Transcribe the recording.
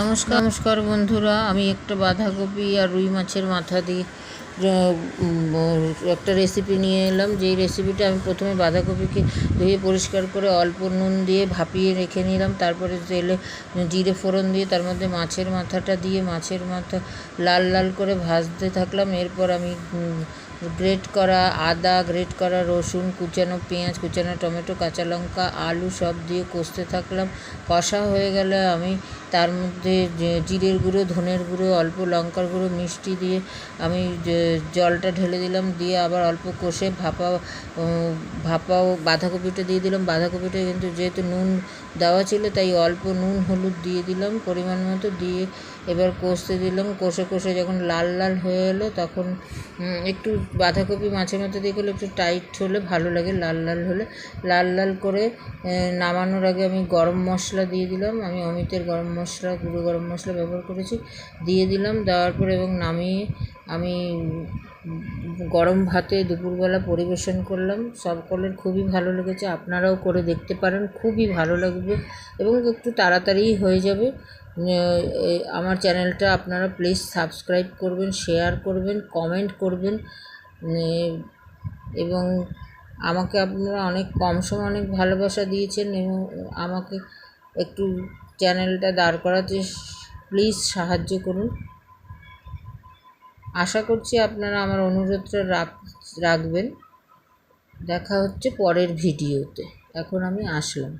নমস্কার। নমস্কার বন্ধুরা, আমি একটা বাঁধাকপি আর রুই মাছের মাথা দিয়ে একটা রেসিপি নিয়ে এলাম। যেই রেসিপিটা আমি প্রথমে বাঁধাকপিকে ধুয়ে পরিষ্কার করে অল্প নুন দিয়ে ভাপিয়ে রেখে নিলাম। তারপরে তেলে জিরে ফোড়ন দিয়ে, তার মধ্যে মাছের মাথাটা দিয়ে, মাছের মাথা লাল লাল করে ভাজতে থাকলাম। এরপর আমি গ্রেট করা আদা, গ্রেট করা রসুন, কুচানো পেঁয়াজ, কুচানো টমেটো, কাঁচা লঙ্কা, আলু সব দিয়ে কষতে থাকলাম। কষা হয়ে গেলে আমি তার মধ্যে জিরের গুঁড়ো, ধনের গুঁড়ো, অল্প লঙ্কার গুঁড়ো, মিষ্টি দিয়ে আমি জলটা ঢেলে দিলাম, দিয়ে আবার অল্প কষে ভাপা ভাপাও বাঁধাকপিটা দিয়ে দিলাম। বাঁধাকপিটা কিন্তু যেহেতু নুন দেওয়া ছিল, তাই অল্প নুন, হলুদ দিয়ে দিলাম পরিমাণ মতো, দিয়ে এবার কষতে দিলাম। কষে কষে যখন লাল লাল হয়ে এলো, তখন একটু বাঁধাকপি মাছের দিয়ে গেলে একটু টাইট হলে ভালো লাগে, লাল লাল হলে। লাল লাল করে নামানোর আগে আমি গরম মশলা দিয়ে দিলাম। আমি অমিতের গরম মশলা, গুঁড়ো গরম মশলা ব্যবহার করেছি। দিয়ে দিলাম, দেওয়ার পরে এবং নামিয়ে আমি গরম ভাতে দুপুরবেলা পরিবেশন করলাম। সকলের খুবই ভালো লেগেছে, আপনারাও করে দেখতে পারেন, খুবই ভালো লাগবে এবং একটু তাড়াতাড়িই হয়ে যাবে। আমার চ্যানেলটা আপনারা প্লিজ সাবস্ক্রাইব করবেন শেয়ার করবেন কমেন্ট করবেন। এবং আমাকে আপনারা অনেক কম সময় অনেক ভালোবাসা দিয়েছেন এবং আমাকে একটু চ্যানেলটা দাঁড় করাতে প্লিজ সাহায্য করুন। আশা করছি আপনারা আমার অনুরোধটা রাখ, রাখবেন। দেখা হচ্ছে পরের ভিডিওতে। এখন আমি আসলাম।